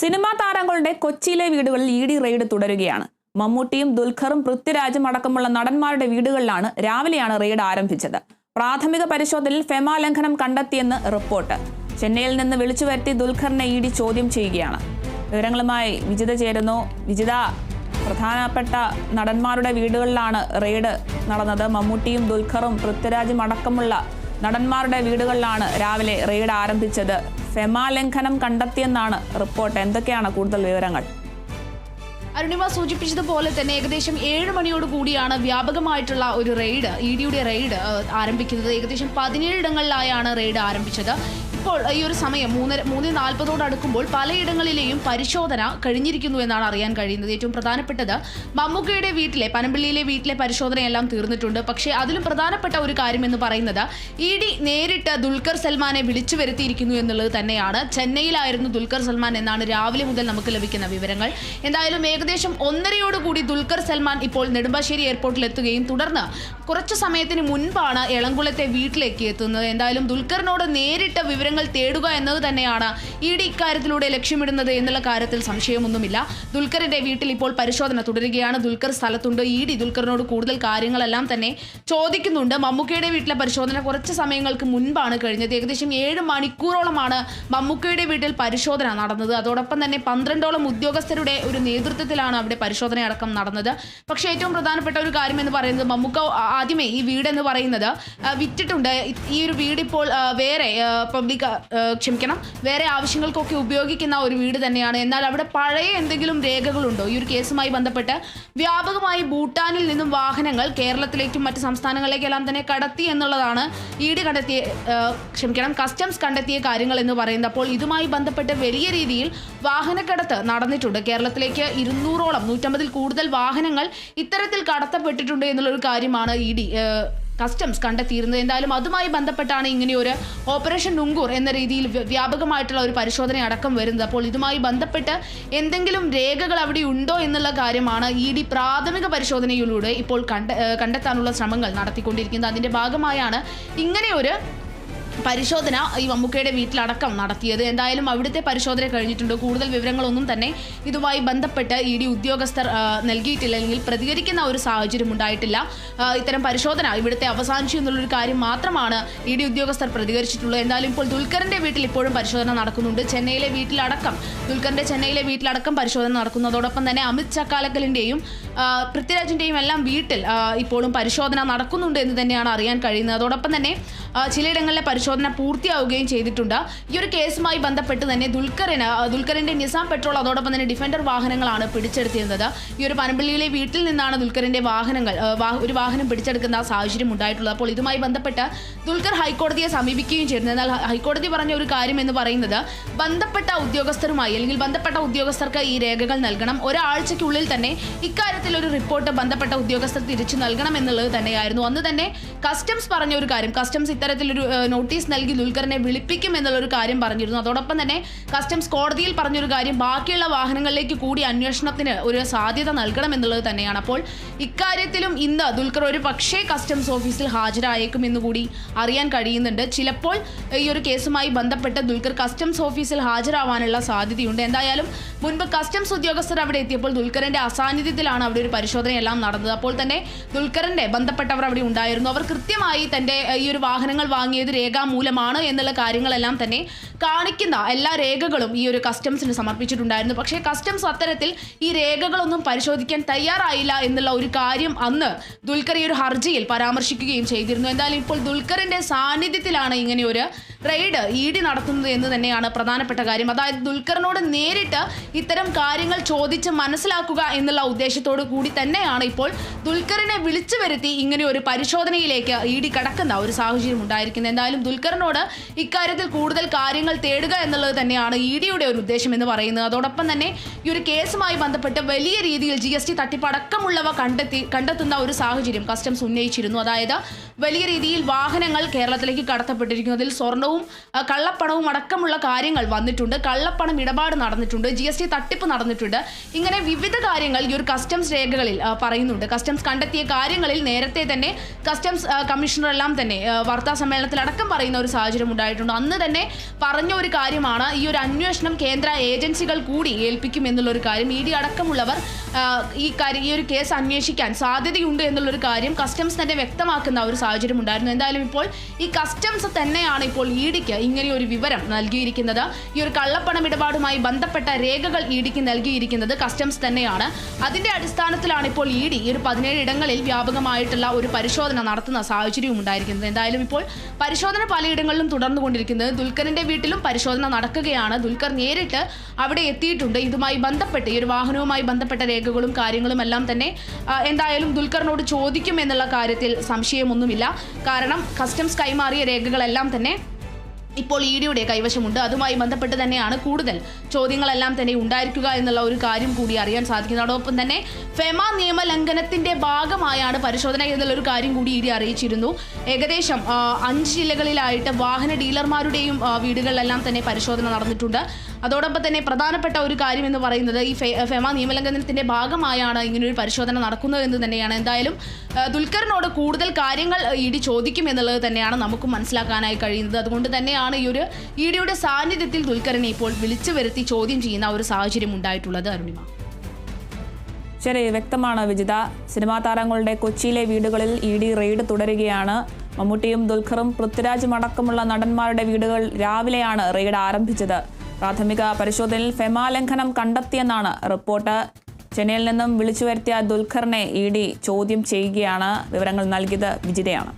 Cinema താരങ്ങളുടെ കൊച്ചിയിലെ വീടുകളിൽ ഇ ഡി റെയ്ഡ് തുടരുകയാണ്. മമ്മൂട്ടിയും ദുൽഖറും പൃഥ്വിരാജും അടക്കമുള്ള നടന്മാരുടെ വീടുകളിലാണ് രാവിലെയാണ് റെയ്ഡ് ആരംഭിച്ചത്. പ്രാഥമിക പരിശോധനയിൽ ഫെമ ലംഘനം കണ്ടെത്തിയെന്ന് റിപ്പോർട്ട്. ചെന്നൈയിൽ നിന്ന് വിളിച്ചു വരുത്തി ദുൽഖറിനെ ഇ ഡി ചോദ്യം ചെയ്യുകയാണ്. വിവരങ്ങളുമായി വിജിത ചേരുന്നു. വിജിത പ്രധാനപ്പെട്ട നടന്മാരുടെ വീടുകളിലാണ് റെയ്ഡ് നടന്നത്. മമ്മൂട്ടിയും ദുൽഖറും പൃഥ്വിരാജും അടക്കമുള്ള നടന്മാരുടെ വീടുകളിലാണ് രാവിലെ റെയ്ഡ് ആരംഭിച്ചത്. ഫെമ ലംഘനം കണ്ടെത്തിയെന്നാണ് റിപ്പോർട്ട്. എന്തൊക്കെയാണ് കൂടുതൽ വിവരങ്ങൾ? അരുണിമ സൂചിപ്പിച്ചതുപോലെ തന്നെ ഏകദേശം ഏഴ് മണിയോട് കൂടിയാണ് വ്യാപകമായിട്ടുള്ള ഒരു റെയ്ഡ് ഇ ഡിയുടെ റെയ്ഡ് ആരംഭിക്കുന്നത്. ഏകദേശം പതിനേഴിടങ്ങളിലായാണ് റെയ്ഡ് ആരംഭിച്ചത്. ഇപ്പോൾ ഈ ഒരു സമയം മൂന്നര മൂന്ന് നാൽപ്പതോട് അടുക്കുമ്പോൾ പലയിടങ്ങളിലെയും പരിശോധന കഴിഞ്ഞിരിക്കുന്നു എന്നാണ് അറിയാൻ കഴിയുന്നത്. ഏറ്റവും പ്രധാനപ്പെട്ടത് മമ്മൂക്കയുടെ വീട്ടിലെ പനമ്പള്ളിയിലെ വീട്ടിലെ പരിശോധനയെല്ലാം തീർന്നിട്ടുണ്ട്. പക്ഷേ അതിലും പ്രധാനപ്പെട്ട ഒരു കാര്യം എന്ന് പറയുന്നത് ഇ ഡി നേരിട്ട് ദുൽഖർ സൽമാനെ വിളിച്ചു വരുത്തിയിരിക്കുന്നു എന്നുള്ളത് തന്നെയാണ്. ചെന്നൈയിലായിരുന്നു ദുൽഖർ സൽമാൻ എന്നാണ് രാവിലെ മുതൽ നമുക്ക് ലഭിക്കുന്ന വിവരങ്ങൾ. എന്തായാലും ഏകദേശം ഒന്നരയോടുകൂടി ദുൽഖർ സൽമാൻ ഇപ്പോൾ നെടുമ്പാശ്ശേരി എയർപോർട്ടിൽ എത്തുകയും തുടർന്ന് കുറച്ചു സമയത്തിന് മുൻപാണ് എളംകുളത്തെ വീട്ടിലേക്ക് എത്തുന്നത്. എന്തായാലും ദുൽഖറിനോട് നേരിട്ട് വിവരങ്ങൾ തേടുക എന്നത് തന്നെയാണ് ഇ ഡി ഇക്കാര്യത്തിലൂടെ ലക്ഷ്യമിടുന്നത് എന്നുള്ള കാര്യത്തിൽ സംശയമൊന്നുമില്ല. ദുൽഖറിന്റെ വീട്ടിൽ ഇപ്പോൾ പരിശോധന തുടരുകയാണ്. ദുൽഖർ സ്ഥലത്തുണ്ട്. ഇ ഡി ദുൽഖറിനോട് കൂടുതൽ കാര്യങ്ങളെല്ലാം തന്നെ ചോദിക്കുന്നുണ്ട്. മമ്മൂക്കയുടെ വീട്ടിലെ പരിശോധന കുറച്ച് സമയങ്ങൾക്ക് മുൻപാണ് കഴിഞ്ഞത്. ഏകദേശം ഏഴ് മണിക്കൂറോളമാണ് മമ്മൂക്കയുടെ വീട്ടിൽ പരിശോധന നടന്നത്. അതോടൊപ്പം തന്നെ പന്ത്രണ്ടോളം ഉദ്യോഗസ്ഥരുടെ ഒരു നേതൃത്വത്തിലാണ് അവിടെ പരിശോധന അടക്കം നടന്നത്. പക്ഷേ ഏറ്റവും പ്രധാനപ്പെട്ട ഒരു കാര്യം എന്ന് പറയുന്നത് മമ്മൂക്ക ആദ്യമേ ഈ വീടെന്ന് പറയുന്നത് വിറ്റിട്ടുണ്ട്. ഈ ഒരു വീട് ഇപ്പോൾ വേറെ പബ്ലിക് ക്ഷമിക്കണം. വേറെ ആവശ്യങ്ങൾക്കൊക്കെ ഉപയോഗിക്കുന്ന ഒരു വീട് തന്നെയാണ്. എന്നാൽ അവിടെ പഴയ എന്തെങ്കിലും രേഖകളുണ്ടോ? ഈ ഒരു കേസുമായി ബന്ധപ്പെട്ട് വ്യാപകമായി ഭൂട്ടാനിൽ നിന്നും വാഹനങ്ങൾ കേരളത്തിലേക്കും മറ്റ് സംസ്ഥാനങ്ങളിലേക്കെല്ലാം തന്നെ കടത്തി എന്നുള്ളതാണ് ഇ ഡി കണ്ടെത്തിയ ക്ഷമിക്കണം കസ്റ്റംസ് കണ്ടെത്തിയ കാര്യങ്ങൾ എന്ന് പറയുന്നത്. അപ്പോൾ ഇതുമായി ബന്ധപ്പെട്ട് വലിയ രീതിയിൽ വാഹനക്കടത്ത് നടന്നിട്ടുണ്ട്. കേരളത്തിലേക്ക് ഇരുന്നൂറോളം നൂറ്റമ്പതിൽ കൂടുതൽ വാഹനങ്ങൾ ഇത്തരത്തിൽ കടത്തപ്പെട്ടിട്ടുണ്ട് എന്നുള്ളൊരു കാര്യമാണ് ഇ ഡി കസ്റ്റംസ് കണ്ടെത്തിയിരുന്നത്. എന്തായാലും അതുമായി ബന്ധപ്പെട്ടാണ് ഇങ്ങനെ ഒരു ഓപ്പറേഷൻ നുങ്കൂർ എന്ന രീതിയിൽ വ്യാപകമായിട്ടുള്ള ഒരു പരിശോധന അടക്കം വരുന്നത്. അപ്പോൾ ഇതുമായി ബന്ധപ്പെട്ട് എന്തെങ്കിലും രേഖകൾ അവിടെ ഉണ്ടോ എന്നുള്ള കാര്യമാണ് ഇ ഡി പ്രാഥമിക പരിശോധനയിലൂടെ ഇപ്പോൾ കണ്ട കണ്ടെത്താനുള്ള ശ്രമങ്ങൾ നടത്തിക്കൊണ്ടിരിക്കുന്നത്. അതിന്റെ ഭാഗമായാണ് ഇങ്ങനെ ഒരു പരിശോധന ഈ മമ്മൂക്കയുടെ വീട്ടിലടക്കം നടത്തിയത്. എന്തായാലും അവിടുത്തെ പരിശോധന കഴിഞ്ഞിട്ടുണ്ട്. കൂടുതൽ വിവരങ്ങളൊന്നും തന്നെ ഇതുമായി ബന്ധപ്പെട്ട് ഇ ഡി ഉദ്യോഗസ്ഥർ നൽകിയിട്ടില്ല. അല്ലെങ്കിൽ പ്രതികരിക്കുന്ന ഒരു സാഹചര്യം ഉണ്ടായിട്ടില്ല. ഇത്തരം പരിശോധന ഇവിടുത്തെ അവസാനിച്ചു എന്നുള്ളൊരു കാര്യം മാത്രമാണ് ഇ ഡി ഉദ്യോഗസ്ഥർ പ്രതികരിച്ചിട്ടുള്ളത്. എന്തായാലും ഇപ്പോൾ ദുൽഖറിന്റെ വീട്ടിൽ ഇപ്പോഴും പരിശോധന നടക്കുന്നുണ്ട്. ചെന്നൈയിലെ വീട്ടിലടക്കം ദുൽഖറിന്റെ ചെന്നൈയിലെ വീട്ടിലടക്കം പരിശോധന നടക്കുന്നതോടൊപ്പം തന്നെ അമിത് ചക്കാലക്കലിന്റെയും ആ, പൃഥ്വിരാജിന്റെയും എല്ലാം വീട്ടിൽ ഇപ്പോഴും പരിശോധന നടക്കുന്നുണ്ട് എന്ന് തന്നെയാണ് അറിയാൻ കഴിയുന്നത്. അതോടൊപ്പം തന്നെ ചിലയിടങ്ങളിലെ പരിശോധന പൂർത്തിയാവുകയും ചെയ്തിട്ടുണ്ട്. ഈ ഒരു കേസുമായി ബന്ധപ്പെട്ട് തന്നെ ദുൽഖറിന് ദുൽഖറിന്റെ നിസാം പെട്രോൾ അതോടൊപ്പം തന്നെ ഡിഫൻഡർ വാഹനങ്ങളാണ് പിടിച്ചെടുത്തിരുന്നത്. ഈ ഒരു പനമ്പള്ളിയിലെ വീട്ടിൽ നിന്നാണ് ദുൽഖറിന്റെ വാഹനങ്ങൾ ഒരു വാഹനം പിടിച്ചെടുക്കുന്ന സാഹചര്യം ഉണ്ടായിട്ടുള്ളത്. അപ്പോൾ ഇതുമായി ബന്ധപ്പെട്ട് ദുൽഖർ ഹൈക്കോടതിയെ സമീപിക്കുകയും ചെയ്തിരുന്നു. എന്നാൽ ഹൈക്കോടതി പറഞ്ഞ ഒരു കാര്യം എന്ന് പറയുന്നത് ബന്ധപ്പെട്ട ഉദ്യോഗസ്ഥരുമായി അല്ലെങ്കിൽ ബന്ധപ്പെട്ട ഉദ്യോഗസ്ഥർക്ക് ഈ രേഖകൾ നൽകണം. ഒരാഴ്ചയ്ക്കുള്ളിൽ തന്നെ ഇക്കാര്യത്തിൽ ഒരു റിപ്പോർട്ട് ബന്ധപ്പെട്ട ഉദ്യോഗസ്ഥർ തിരിച്ചു നൽകണം എന്നുള്ളത് തന്നെയായിരുന്നു. അന്ന് തന്നെ കസ്റ്റംസ് പറഞ്ഞ ഒരു കാര്യം കസ്റ്റംസ് ഇത്തരത്തിലൊരു നോട്ടീസ് നൽകി ദുൽഖറിനെ വിളിപ്പിക്കും എന്നുള്ളൊരു കാര്യം പറഞ്ഞിരുന്നു. അതോടൊപ്പം തന്നെ കസ്റ്റംസ് കോടതിയിൽ പറഞ്ഞൊരു കാര്യം ബാക്കിയുള്ള വാഹനങ്ങളിലേക്ക് കൂടി അന്വേഷണത്തിന് ഒരു സാധ്യത നൽകണം എന്നുള്ളത് തന്നെയാണ്. അപ്പോൾ ഇക്കാര്യത്തിലും ഇന്ന് ദുൽഖർ ഒരു പക്ഷേ കസ്റ്റംസ് ഓഫീസിൽ ഹാജരായേക്കും എന്ന് കൂടി അറിയാൻ കഴിയുന്നുണ്ട്. ചിലപ്പോൾ ഈ ഒരു കേസുമായി ബന്ധപ്പെട്ട് ദുൽഖർ കസ്റ്റംസ് ഓഫീസിൽ ഹാജരാവാനുള്ള സാധ്യതയുണ്ട്. എന്തായാലും മുൻപ് കസ്റ്റംസ് ഉദ്യോഗസ്ഥർ അവിടെ എത്തിയപ്പോൾ ദുൽഖറിന്റെ അസാന്നിധ്യത്തിലാണ് അവിടെ ഒരു പരിശോധനയെല്ലാം നടന്നത്. അപ്പോൾ തന്നെ ദുൽഖറിന്റെ ബന്ധപ്പെട്ടവർ അവിടെ ഉണ്ടായിരുന്നു. അവർ കൃത്യമായി തന്റെ ഈ ഒരു വാഹനങ്ങൾ വാങ്ങിയത് രേഖാമൂലമാണ് എന്നുള്ള കാര്യങ്ങളെല്ലാം തന്നെ കാണിക്കുന്ന എല്ലാ രേഖകളും ഈ ഒരു കസ്റ്റംസിന് സമർപ്പിച്ചിട്ടുണ്ടായിരുന്നു. പക്ഷേ കസ്റ്റംസ് അത്തരത്തിൽ ഈ രേഖകളൊന്നും പരിശോധിക്കാൻ തയ്യാറായില്ല എന്നുള്ള ഒരു കാര്യം അന്ന് ദുൽഖർ ഈ ഒരു ഹർജിയിൽ പരാമർശിക്കുകയും ചെയ്തിരുന്നു. എന്തായാലും ഇപ്പോൾ ദുൽഖറിന്റെ സാന്നിധ്യത്തിലാണ് ഇങ്ങനെ ഒരു റെയ്ഡ് ഇ ഡി നടത്തുന്നത് എന്ന് തന്നെയാണ് പ്രധാനപ്പെട്ട കാര്യം. അതായത് ദുൽഖറിനോട് നേരിട്ട് ഇത്തരം കാര്യങ്ങൾ ചോദിച്ച് മനസ്സിലാക്കുക എന്നുള്ള ഉദ്ദേശത്തോടു കൂടി തന്നെയാണ് ഇപ്പോൾ ദുൽഖറിനെ വിളിച്ചു വരുത്തി ഇങ്ങനെ ഒരു പരിശോധനയിലേക്ക് ഇ ഡി കടക്കുന്ന ഒരു സാഹചര്യം ഉണ്ടായിരിക്കുന്നത്. എന്തായാലും ദുൽഖറിനോട് ഇക്കാര്യത്തിൽ കൂടുതൽ കാര്യങ്ങൾ തേടുക എന്നുള്ളത് തന്നെയാണ് ഇ ഡിയുടെ ഒരു ഉദ്ദേശം എന്ന് പറയുന്നത്. അതോടൊപ്പം തന്നെ ഈ ഒരു കേസുമായി ബന്ധപ്പെട്ട് വലിയ രീതിയിൽ ജി എസ് ടി തട്ടിപ്പടക്കമുള്ളവ കണ്ടെത്തി കണ്ടെത്തുന്ന ഒരു സാഹചര്യം കസ്റ്റംസ് ഉന്നയിച്ചിരുന്നു. അതായത് വലിയ രീതിയിൽ വാഹനങ്ങൾ കേരളത്തിലേക്ക് കടത്തപ്പെട്ടിരിക്കുന്നതിൽ സ്വർണവും ആ, കള്ളപ്പണവും അടക്കമുള്ള കാര്യങ്ങൾ വന്നിട്ടുണ്ട്. കള്ളപ്പണം ഇടപാട് നടന്നിട്ടുണ്ട്. ജി എസ് ടി തട്ടിപ്പ് നടന്നിട്ടുണ്ട്. ഇങ്ങനെ വിവിധ കാര്യങ്ങൾ ഈ ഒരു കസ്റ്റംസ് രേഖകളിൽ പറയുന്നുണ്ട്. കസ്റ്റംസ് കണ്ടെത്തിയ കാര്യങ്ങളിൽ നേരത്തെ തന്നെ കസ്റ്റംസ് കമ്മീഷണറെല്ലാം തന്നെ വാർത്താ സമ്മേളനത്തിൽ അടക്കം പറയുന്ന ഒരു സാഹചര്യം ഉണ്ടായിട്ടുണ്ട്. അന്ന് തന്നെ പറഞ്ഞ ഒരു കാര്യമാണ് ഈ ഒരു അന്വേഷണം കേന്ദ്ര ഏജൻസികൾ കൂടി ഏൽപ്പിക്കും എന്നുള്ളൊരു കാര്യം. ഇ ഡി അടക്കമുള്ളവർ ഈ കാര്യം ഈ ഒരു കേസ് അന്വേഷിക്കാൻ സാധ്യതയുണ്ട് എന്നുള്ളൊരു കാര്യം കസ്റ്റംസ് തന്നെ വ്യക്തമാക്കുന്ന ഒരു സാഹചര്യം ഉണ്ടായിരുന്നു. എന്തായാലും ഇപ്പോൾ ഈ കസ്റ്റംസ് തന്നെയാണ് ഇപ്പോൾ ഇ ഡിക്ക് ഇങ്ങനെ ഒരു വിവരം നൽകിയിരിക്കുന്നത്. ഈ ഒരു കള്ളപ്പണം ഇടപാടുമായി ബന്ധപ്പെട്ട രേഖകൾ ഇഡിക്ക് ഡിക്ക് നൽകിയിരിക്കുന്നത് കസ്റ്റംസ് തന്നെയാണ്. അതിന്റെ അടിസ്ഥാനത്തിലാണ് ഇപ്പോൾ ഇ ഡി ഈ ഒരു പതിനേഴ് ഇടങ്ങളിൽ വ്യാപകമായിട്ടുള്ള ഒരു പരിശോധന നടത്തുന്ന സാഹചര്യവും ഉണ്ടായിരിക്കുന്നത്. എന്തായാലും ഇപ്പോൾ പരിശോധന പലയിടങ്ങളിലും തുടർന്നുകൊണ്ടിരിക്കുന്നത്. ദുൽഖറിന്റെ വീട്ടിലും പരിശോധന നടക്കുകയാണ്. ദുൽഖർ നേരിട്ട് അവിടെ എത്തിയിട്ടുണ്ട്. ഇതുമായി ബന്ധപ്പെട്ട് ഈ ഒരു വാഹനവുമായി ബന്ധപ്പെട്ട രേഖകളും കാര്യങ്ങളും എല്ലാം തന്നെ എന്തായാലും ദുൽഖറിനോട് ചോദിക്കും എന്നുള്ള കാര്യത്തിൽ സംശയമൊന്നുമില്ല. കാരണം കസ്റ്റംസ് കൈമാറിയ രേഖകളെല്ലാം തന്നെ ഇപ്പോൾ ഇ ഡിയുടെ കൈവശമുണ്ട്. അതുമായി ബന്ധപ്പെട്ട് തന്നെയാണ് കൂടുതൽ ചോദ്യങ്ങളെല്ലാം തന്നെ ഉണ്ടായിരിക്കുക എന്നുള്ള ഒരു കാര്യം കൂടി അറിയാൻ സാധിക്കുന്നത്. അതോടൊപ്പം തന്നെ ഫെമ നിയമലംഘനത്തിന്റെ ഭാഗമായാണ് പരിശോധന എന്നുള്ള ഒരു കാര്യം കൂടി ഇ ഡി അറിയിച്ചിരുന്നു. ഏകദേശം അഞ്ച് ജില്ലകളിലായിട്ട് വാഹന ഡീലർമാരുടെയും വീടുകളിലെല്ലാം തന്നെ പരിശോധന നടന്നിട്ടുണ്ട്. അതോടൊപ്പം തന്നെ പ്രധാനപ്പെട്ട ഒരു കാര്യം എന്ന് പറയുന്നത് ഈ ഫെമ നിയമലംഘനത്തിന്റെ ഭാഗമായാണ് ഇങ്ങനൊരു പരിശോധന നടക്കുന്നത് എന്ന് തന്നെയാണ്. എന്തായാലും ദുൽഖറിനോട് കൂടുതൽ കാര്യങ്ങൾ ഇ ഡി ചോദിക്കും എന്നുള്ളത് തന്നെയാണ് നമുക്ക് മനസ്സിലാക്കാനായി കഴിയുന്നത്. അതുകൊണ്ട് തന്നെയാണ് ഈ ഒരു ഇ ഡിയുടെ സാന്നിധ്യത്തിൽ ദുൽഖറിനെ ഇപ്പോൾ വിളിച്ചു വരുത്തി ചോദ്യം ചെയ്യുന്ന ഒരു സാഹചര്യം ഉണ്ടായിട്ടുള്ളത് അരുണിമ. ശരി വ്യക്തമാണ് വിജിത. സിനിമാ താരങ്ങളുടെ കൊച്ചിയിലെ വീടുകളിൽ ഇ ഡി റെയ്ഡ് തുടരുകയാണ്. മമ്മൂട്ടിയും ദുൽഖറും പൃഥ്വിരാജും അടക്കമുള്ള നടന്മാരുടെ വീടുകൾ രാവിലെയാണ് റെയ്ഡ് ആരംഭിച്ചത്. പ്രാഥമിക പരിശോധനയിൽ ഫെമാ ലംഘനം കണ്ടെത്തിയെന്നാണ് റിപ്പോർട്ട്. ചെന്നൈയിൽ നിന്നും വിളിച്ചു വരുത്തിയ ദുൽഖറിനെ ഇ ഡി ചോദ്യം ചെയ്യുകയാണ്. വിവരങ്ങൾ നൽകിയത് വിജിതയാണ്.